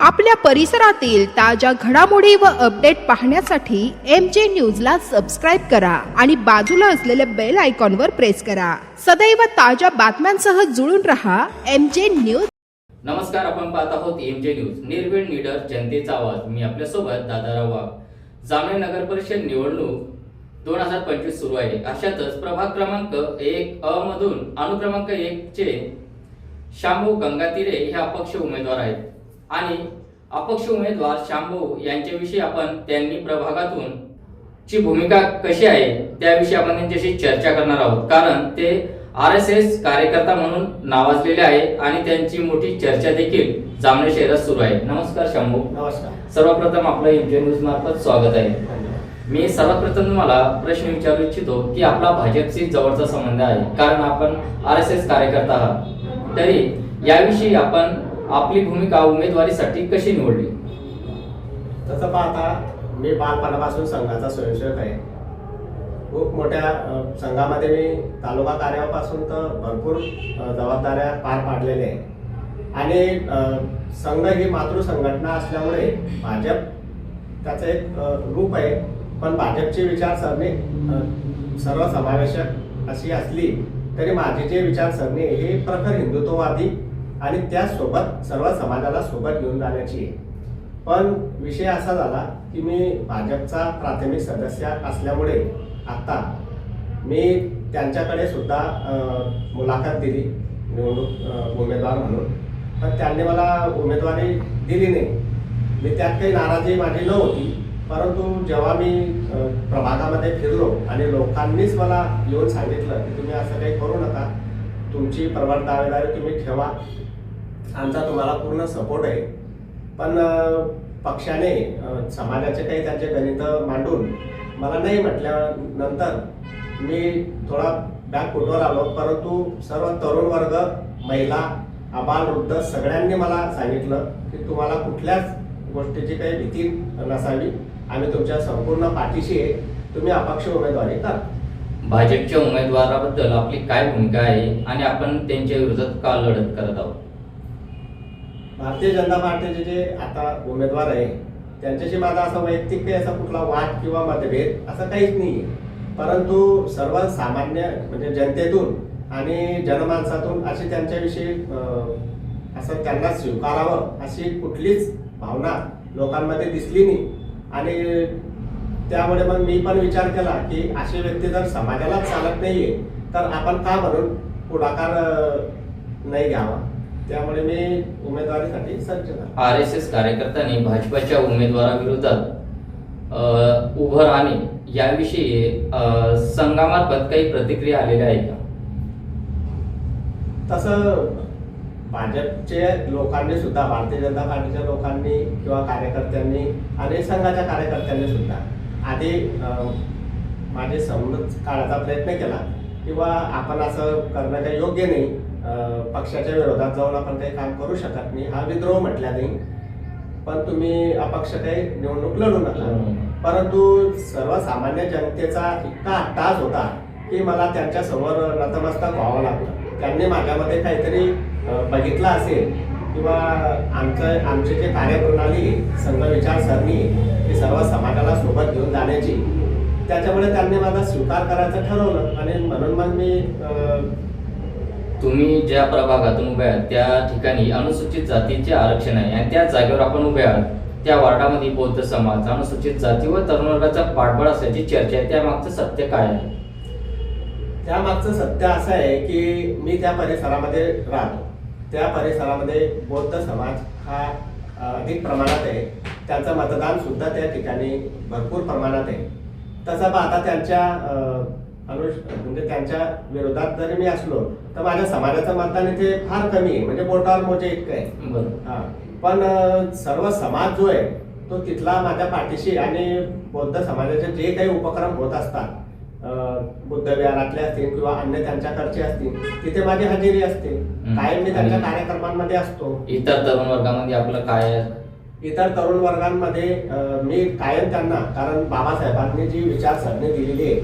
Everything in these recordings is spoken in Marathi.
आपल्या परिसरातील ताज्या घडामोडी व अपडेट पाहण्यासाठी एम जे न्यूजला सबस्क्राईब करा आणि बाजूला असलेल्या बेल आयकॉनवर प्रेस करा. सदैव ताज्या बातम्यांसह जुळून रहा एम जे न्यूज नमस्कार आपण पाहत आहोत एम जे न्यूज निर्भीड निडर जनतेचा आवाज. मी आपल्यासोबत दादाराव वाघ जामणे नगर परिषद निवडणूक दोन हजार पंचवीस सुरू आहे. अशातच प्रभाग क्रमांक एक अ मधून अनुक्रमांक एक चे शांभू गंगातीरे हे अपक्ष उमेदवार आहेत. आणि अपक्ष उमेदवार शांभू यांच्याविषयी आपण त्यांनी प्रभागातून ची भूमिका कशी आहे त्याविषयी आपण त्यांच्याशी चर्चा करणार आहोत. कारण ते आर एस एस कार्यकर्ता म्हणून नावाजलेले आहे आणि त्यांची मोठी चर्चा देखील जामणे शहरात सुरू आहे. नमस्कार शंभू. नमस्कार. सर्वप्रथम आपलं इंडियन न्यूज मार्फत स्वागत आहे. मी सर्वात प्रथम तुम्हाला प्रश्न विचारू इच्छितो की आपला भाजपशी जवळचा संबंध आहे. कारण आपण आर एस एस कार्यकर्ता आहात. तरी याविषयी आपण आपली भूमिका उमेदवारीसाठी कशी निवडली? तसं पाहता मी बालपणापासून संघाचा स्वयंसेवक आहे. खूप मोठ्या संघामध्ये मी तालुका कार्यापासून तर भरपूर जबाबदाऱ्या पार पाडलेल्या आहे आणि संघ ही मातृ संघटना असल्यामुळे भाजप त्याचं एक रूप आहे. पण भाजपची विचारसरणी सर्वसमावेशक अशी असली तरी माझी जे विचारसरणी हे प्रखर हिंदुत्ववादी आणि त्यासोबत सर्व समाजाला सोबत घेऊन जाण्याची आहे. पण विषय असा झाला की मी भाजपचा प्राथमिक सदस्य असल्यामुळे आत्ता मी त्यांच्याकडे सुद्धा मुलाखत दिली निवडणूक उमेदवार म्हणून. पण त्यांनी मला उमेदवारी दिली नाही. मी त्यात काही नाराजी माझी नव्हती परंतु जेव्हा मी प्रभागामध्ये फिरलो आणि लोकांनीच मला येऊन सांगितलं की तुम्ही असं काही करू नका तुमची प्रमाण दावेदारी तुम्ही ठेवा. आमचा तुम्हाला पूर्ण सपोर्ट आहे. पण पक्षाने समाजाचे काही त्यांचे गणित मांडून मला नाही म्हटल्यानंतर मी थोडा बॅक फुटवर आलो. परंतु सर्व तरुण वर्ग महिला अबाल वृद्ध सगळ्यांनी मला सांगितलं की तुम्हाला कुठल्याच गोष्टीची काही भीती नसावी. आम्ही तुमच्या संपूर्ण पाठीशी आहे. तुम्ही अपक्ष उमेदवारी करा भाजपच्या उमेदवाराबद्दल आपली काय भूमिका आहे आणि आपण त्यांच्या विरोधात का लढत करत आहोत? भारतीय जनता पार्टीचे जे आता उमेदवार आहे त्यांच्याशी माझा असा वैयक्तिक काही असा कुठला वाद किंवा मतभेद असं काहीच नाही आहे परंतु सर्व सामान्य म्हणजे जनतेतून आणि जनमानसातून अशी त्यांच्याविषयी असं त्यांना स्वीकारावं अशी कुठलीच भावना लोकांमध्ये दिसली नाही. आणि त्यामुळे मग मी पण विचार केला की अशी व्यक्ती जर समाजालाच चालत नाहीये तर आपण का म्हणून पुढाकार नाही घ्यावा? त्यामुळे मी उमेदवारीसाठी सज्ज झालो. आर एस एस कार्यकर्त्यांनी भाजपच्या उमेदवाराविरोधात उभं राहणे याविषयी संघामार्फत काही प्रतिक्रिया आलेल्या आहे का? तसं भाजपचे लोकांनी सुद्धा भारतीय जनता पार्टीच्या लोकांनी किंवा कार्यकर्त्यांनी आणि संघाच्या कार्यकर्त्यांनी सुद्धा आधी माझे समज काढायचा प्रयत्न केला किंवा आपण असं करणं काही योग्य नाही. पक्षाच्या विरोधात जाऊन आपण काही काम करू शकत नाही. हा विद्रोह म्हटल्या नाही. पण तुम्ही अपक्ष काही निवडणूक लढू नका. परंतु सर्वसामान्य जनतेचा इतका अट्टास होता की मला त्यांच्यासमोर नतमस्तक व्हावं लागलं. त्यांनी माझ्यामध्ये काहीतरी बघितलं असेल किंवा आमचं आमची जे कार्यप्रणाली संघ विचारसरणी ही सर्व समाजाला सोबत घेऊन जाण्याची त्याच्यामुळे त्यांनी माझा स्वीकार करायचं ठरवलं. आणि म्हणून मग मी तुम्ही ज्या प्रभागातून उभे आहात त्या ठिकाणी अनुसूचित जातीचे आरक्षण आहे आणि त्या जागेवर आपण उभे आहात. त्या वार्डामध्ये बौद्ध समाज अनुसूचित जाती व तरुण वर्गाचा पाठबळ असल्याची चर्चा आहे. त्यामागचं सत्य काय आहे? त्यामागचं सत्य असं आहे की मी त्या परिसरामध्ये राहतो. त्या परिसरामध्ये बौद्ध समाज हा अधिक प्रमाणात आहे. त्यांचं मतदान सुद्धा त्या ठिकाणी भरपूर प्रमाणात आहे. तसं पाहता त्यांच्या अनुष म्हणजे त्यांच्या विरोधात जरी मी असलो तर माझ्या समाजाचं मतदान इथे फार कमी आहे. म्हणजे बोटावर मोजे इतकं आहे. हा. पण सर्व समाज जो आहे तो तिथला माझ्या पाठीशी आणि बौद्ध समाजाचे जे काही उपक्रम होत असतात अ, बुद्ध विहारातले असतील किंवा अन्य त्यांच्याकडचे असतील तिथे माझी हजेरी असते. कायम मी त्यांच्या कार्यक्रमांमध्ये असतो. इतर तरुण वर्गामध्ये आपलं काय? इतर तरुण वर्गांमध्ये मी कायम त्यांना कारण बाबासाहेबांनी जी विचारसरणी दिलेली आहे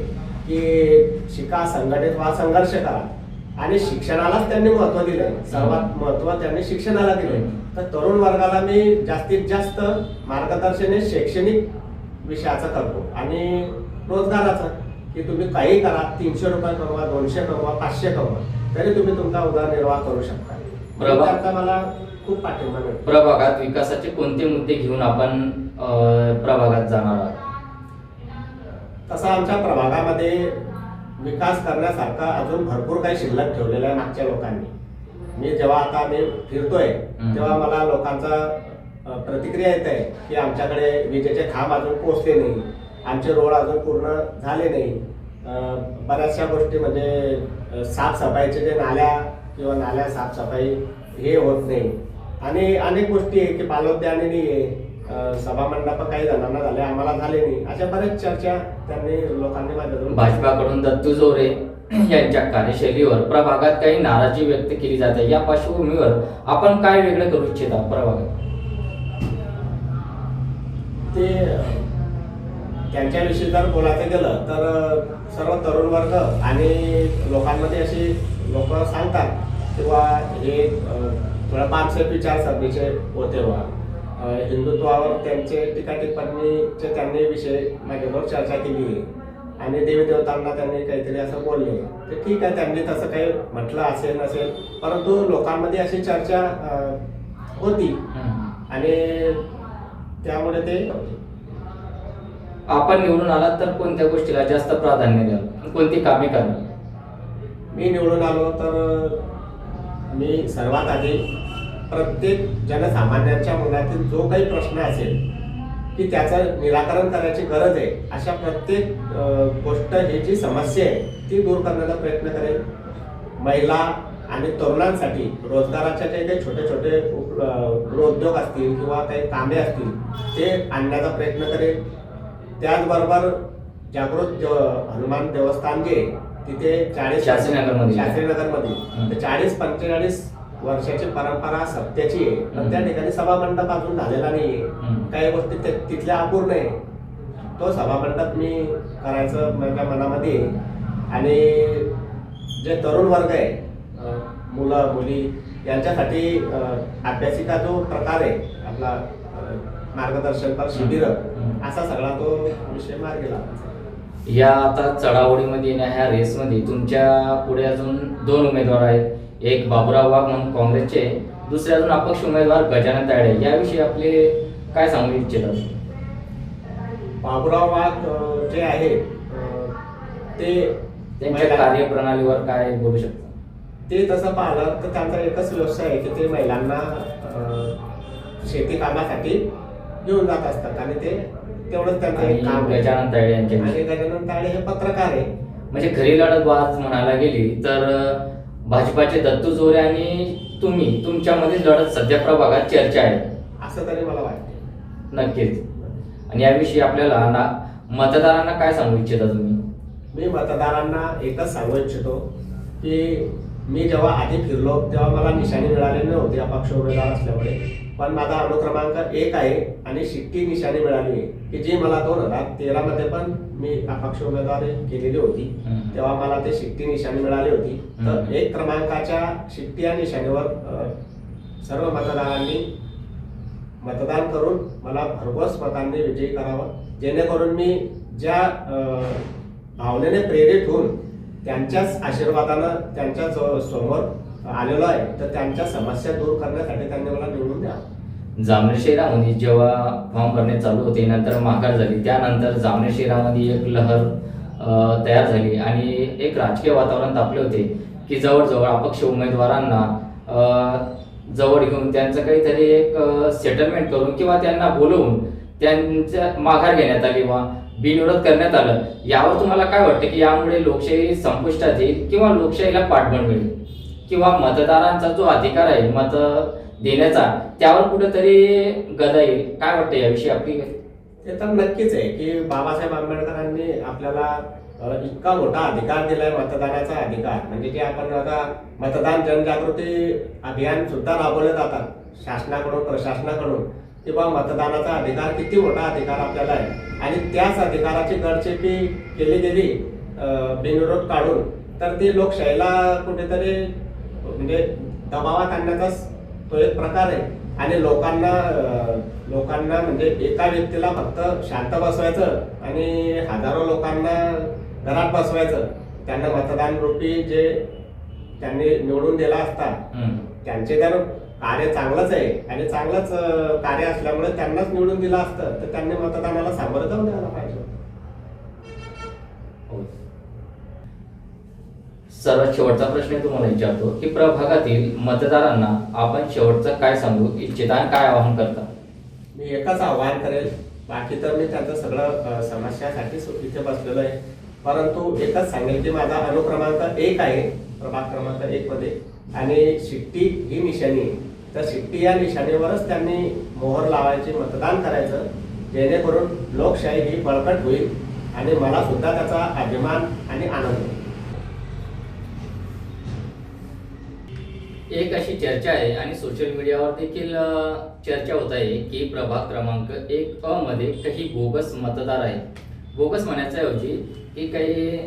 की शिका संघटित व्हा संघर्ष करा. आणि शिक्षणालाच त्यांनी महत्त्व दिलंय. सर्वात महत्त्व त्यांनी शिक्षणाला दिलंय. तर तरुण वर्गाला मी जास्तीत जास्त मार्गदर्शन हे शैक्षणिक विषयाचं करतो. आणि रोजगाराचं. की तुम्ही काही करा तीनशे रुपये कमवा दोनशे कमवा पाचशे कमवा तरी तुम्ही तुमचा उदरनिर्वाह करू शकता बरोबर. त्याचा मला खूप पाठिंबा मिळतो प्रभागात विकासाचे कोणते मुद्दे घेऊन आपण प्रभागात जाणार आहात तसं आमच्या प्रभागामध्ये विकास करण्यासारखा अजून भरपूर काही शिल्लक ठेवलेला आहे मागच्या लोकांनी मी जेव्हा आता मी फिरतोय. तेव्हा मला लोकांचा प्रतिक्रिया येत आहे की आमच्याकडे विजेचे खांब अजून पोचले नाही आमचे रोड अजून पूर्ण झाले नाही. बऱ्याचशा गोष्टी म्हणजे साफसफाईचे जे नाल्या किंवा नाल्या साफसफाई हे होत नाही. आणि अनेक गोष्टी आहे की पालोद्याने नाही आहे. सभामंडप काही जणांना झाले आम्हाला झाले नाही. अशा बऱ्याच चर्चा त्यांनी लोकांनी भाजपाकडून दत्तू जोरे यांच्या कार्यशैलीवर प्रभागात काही नाराजी व्यक्त केली जाते. या पार्श्वभूमीवर आपण काय वेगळं करू इच्छिता? प्रभागात. ते त्यांच्याविषयी जर बोलायचं गेलं तर सर्व तरुण वर्ग आणि लोकांमध्ये अशी लोक सांगतात किंवा हे थोडं मानसिक विचारसरणीचे होते वा अ, हिंदुत्वावर त्यांचे टीका टिप्पणीचे त्यांनी विषय माझ्याबरोबर चर्चा केली आहे आणि देवी देवतांना त्यांनी काहीतरी असं बोलले. ते ठीक आहे त्यांनी तसं काही म्हटलं असेल नसेल परंतु लोकांमध्ये अशी चर्चा होती. आणि त्यामुळे ते आपण निवडून आलात तर कोणत्या गोष्टीला जास्त प्राधान्य द्याल? कोणती कामे कराल? मी निवडून आलो तर मी सर्वात आधी प्रत्येक जनसामान्यांच्या मनातील जो काही प्रश्न असेल की त्याचं निराकरण करायची गरज आहे अशा प्रत्येक गोष्ट ही जी समस्या आहे ती दूर करण्याचा प्रयत्न करेल. महिला आणि तरुणांसाठी रोजगाराच्या जे काही छोटे छोटे उद्योग असतील किंवा काही कामे असतील ते आणण्याचा प्रयत्न करेल. त्याचबरोबर जागृत हनुमान देवस्थान जे तिथे चाळीस शास्त्रीनगरमध्ये. तर चाळीस पंचेचाळीस वर्षाची परंपरा सत्याची आहे पण. त्या ठिकाणी सभामंडप अजून झालेला नाहीये. काही गोष्टी तिथल्या अपूर्ण आहे तो सभामंडप मी करायचं माझ्या मनामध्ये. आणि जे तरुण वर्ग आहे मुलं मुली यांच्यासाठी अभ्यासिका जो प्रकार आहे आपला मार्गदर्शनपर शिबिर. असा सगळा तो विषय मार्गी लावायचा या आता चढाओढीमध्ये येण्या ह्या रेसमध्ये तुमच्यापुढे अजून दोन उमेदवार आहेत. एक बाबुराव वाघ म्हणून काँग्रेसचे दुसरे अजून अपक्ष उमेदवार गजानन तायडे याविषयी आपले काय सांगू इच्छितात बाबुराव वाघ जे आहे ते त्यांच्या कार्यप्रणालीवर काय बोलू शकता? ते तसं पाहिलं तर त्यांचा एकच व्यवसाय आहे की ते महिलांना शेती कामासाठी घेऊन जात असतात आणि ते तेवढंच त्यांचं आणि एक काम आहे. गजानन तायडे यांच्या आणि गजानन ताळे हे पत्रकार आहे. म्हणजे खरी लढत आज म्हणायला गेली तर अं, भाजपाचे दत्तू जोरे आणि तुम्ही तुमच्यामध्ये लढत सध्या प्रभागात चर्चा आहे. असं तरी मला वाटते नक्कीच. आणि याविषयी आपल्याला ना मतदारांना काय सांगू इच्छिता तुम्ही? मी मतदारांना एकच सांगू इच्छितो की मी जेव्हा आधी फिरलो तेव्हा मला निशाणी मिळाली नव्हती. अपक्ष उमेदवार असल्यामुळे. पण माझा अनुक्रमांक एक आहे आणि शिट्टी निशाणी मिळाली आहे की जी मला दोन हजार तेरा मध्ये पण मी अपक्ष उमेदवारी केलेली होती. तेव्हा मला ते शिट्टी निशाणी मिळाली होती तर. एक क्रमांकाच्या शिट्टी या निशाणीवर सर्व मतदारांनी मतदान करून मला भरघोस मतांनी विजयी करावं जेणेकरून मी ज्या भावनेने प्रेरित होऊन त्यांच्याच आशीर्वादानं त्यांच्या जो- समोर आलेलो आहे. तर त्यांच्या समस्या दूर करण्यासाठी त्यांनी मला निवडून द्या. जामनेर शहरामध्ये जेव्हा फॉर्म भरणे चालू होते नंतर माघार झाली. त्यानंतर जामनेर शहरामध्ये एक लहर तयार झाली आणि एक राजकीय वातावरण तापले होते की जवळजवळ अपक्ष उमेदवारांना जवळ घेऊन त्यांचं काहीतरी एक सेटलमेंट करून किंवा त्यांना बोलवून त्यांच्या माघार घेण्यात आली वा बिनविरोध करण्यात आलं. यावर तुम्हाला काय वाटतं की यामुळे लोकशाही संपुष्टात येईल किंवा लोकशाहीला पाठबळ मिळेल? किंवा मतदारांचा जो अधिकार आहे मत देण्याचा त्यावर कुठेतरी गदा येईल. काय वाटतं याविषयी आपली? ते तर नक्कीच आहे की बाबासाहेब आंबेडकरांनी आपल्याला इतका मोठा अधिकार दिलाय मतदानाचा अधिकार. म्हणजे जे आपण आता मतदान जनजागृती अभियान सुद्धा राबवले जातात शासनाकडून प्रशासनाकडून किंवा मतदानाचा अधिकार किती मोठा अधिकार आपल्याला आहे. आणि त्याच अधिकाराची गडचेपी केली गेली बिनविरोध काढून तर ती लोकशाहीला कुठेतरी म्हणजे दबावात आणण्याचा तो एक प्रकार आहे आणि लोकांना लोकांना म्हणजे एका व्यक्तीला फक्त शांत बसवायचं आणि हजारो लोकांना घरात बसवायचं त्यांना मतदान रूपी जे त्यांनी निवडून दिला असता. त्यांचे तर कार्य चांगलंच आहे आणि चांगलंच कार्य असल्यामुळे त्यांनाच निवडून दिलं असतं तर त्यांनी मतदानाला सामोरं जाऊन द्यायला पाहिजे. हो. सर्वात शेवटचा प्रश्न तुम्हाला विचारतो की प्रभागातील मतदारांना आपण शेवटचं काय सांगू इच्छिता आणि काय आवाहन करता? मी एकच आवाहन करेल. बाकी तर मी त्याचं सगळं समस्यासाठी इथे बसलेलो आहे. परंतु एकच सांगेल की माझा अनुक्रमांक एक आहे प्रभाग क्रमांक एक मध्ये. आणि शिट्टी ही निशाणी तर शिट्टी या निशाणीवरच त्यांनी मोहर लावायची मतदान करायचं. जेणेकरून लोकशाही ही बळकट होईल आणि मला सुद्धा त्याचा अभिमान आणि आनंद होईल. एक अशी चर्चा आहे आणि सोशल मीडियावर देखील चर्चा होत आहे की प्रभाग क्रमांक एक अ मध्ये काही बोगस मतदार आहे बोगस म्हणण्याच्या ऐवजी की काही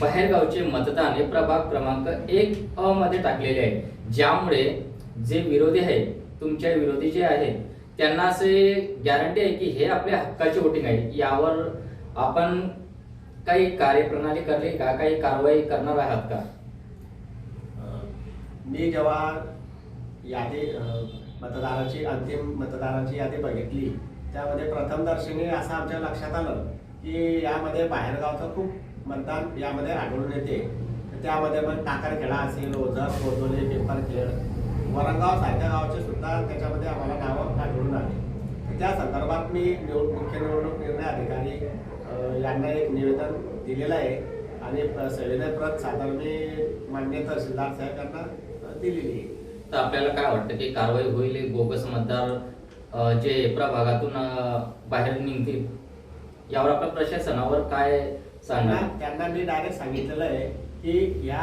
बाहेरगावचे मतदान हे प्रभाग क्रमांक एक अ मध्ये टाकलेले आहे ज्यामुळे जे विरोधी आहेत तुमच्या विरोधी जे आहेत त्यांना असे गॅरंटी आहे की हे आपल्या हक्काचे वोटिंग आहे. यावर आपण काही कार्यप्रणाली करली का? काही कारवाई करणार आहात का? मी जेव्हा यादी मतदाराची अंतिम मतदाराची यादी बघितली त्यामध्ये प्रथमदर्शनी असं आमच्या लक्षात आलं की यामध्ये बाहेरगावचं खूप मतदान यामध्ये आढळून येते. तर त्यामध्ये मग टाकरखेडा असेल ओझर कोदोली पिंपरखेड वरंगाव सारख्या गावचे सुद्धा त्याच्यामध्ये आम्हाला नावं आढळून आली. तर त्या संदर्भात मी निवड मुख्य निवडणूक निर्णय अधिकारी यांना एक निवेदन दिलेलं आहे. आणि प- सविनय प्रत सादर मी मान्य तहसीलदार साहेब यांना दिलेली आहे. तर आपल्याला काय वाटतं की कारवाई होईल बोगस मतदार जे प्रभागातून बाहेर निघतील यावर आपल्या प्रशासनावर काय सांगणार? त्यांना मी डायरेक्ट सांगितलेलं आहे की या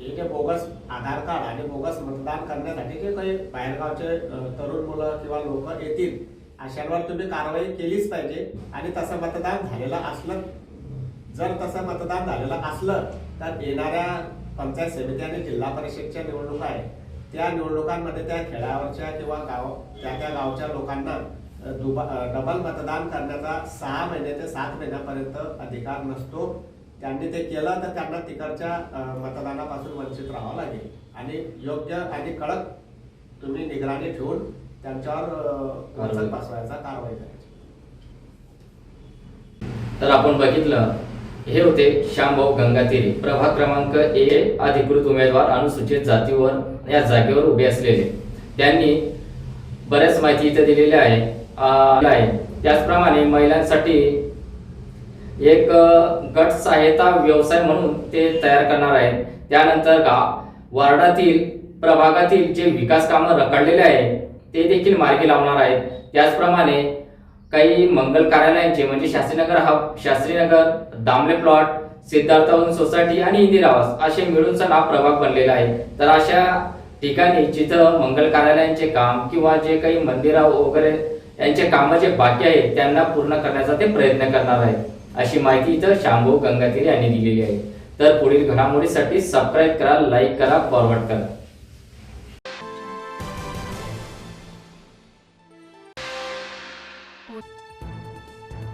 हे जे बोगस आधार कार्ड आणि बोगस मतदान करण्यासाठी जे काही बाहेरगावचे तरुण मुलं किंवा लोक येतील अशांवर तुम्ही कारवाई केलीच पाहिजे आणि तसं मतदान झालेलं असलं जर तसं मतदान झालेलं असलं तर येणाऱ्या पंचायत समिती आणि जिल्हा परिषदच्या निवडणुका आहेत त्या निवडणुकांमध्ये त्या खेड्यावरच्या किंवा गाव त्या त्या गावच्या लोकांना दुबा डबल मतदान करण्याचा सहा महिने ते सात महिन्यापर्यंत अधिकार नसतो. त्यांनी ते केलं तर त्यांना तिकडच्या मतदानापासून वंचित राहावं लागेल. आणि योग्य आणि कडक तुम्ही निगराणी ठेवून त्यांच्यावर वचन बसवायचा कारवाई करायची. तर आपण बघितलं हे होते श्यामभाऊ गंगातीरी. प्रभाग क्रमांक ए अधिकृत उमेदवार अनुसूचित जातीवर या जागेवर उभे असलेले. त्यांनी बऱ्याच माहिती इथे दिलेली आहे आहे. त्याचप्रमाणे महिलांसाठी एक गट सहायता व्यवसाय म्हणून ते तयार करणार आहेत. त्यानंतर गा वार्डातील प्रभागातील जे विकास कामं रखडलेले आहे ते देखील मार्गी लावणार आहेत. त्याचप्रमाणे काही मंगल कार्यालयांचे म्हणजे शास्त्रीनगर हा शास्त्रीनगर दामले प्लॉट सिद्धार्थवन सोसायटी आणि इंदिरा आवास असे मिळूनचा हा प्रभाग बनलेला आहे. तर अशा ठिकाणी जिथं मंगल कार्यालयांचे काम किंवा जे काही मंदिरा वगैरे यांचे कामं जे बाकी आहेत त्यांना पूर्ण करण्याचा ते प्रयत्न करणार आहे अशी माहिती इथं शांभू गंगातीर यांनी दिलेली आहे. तर पुढील घडामोडीसाठी सबस्क्राईब करा लाईक करा फॉरवर्ड करा.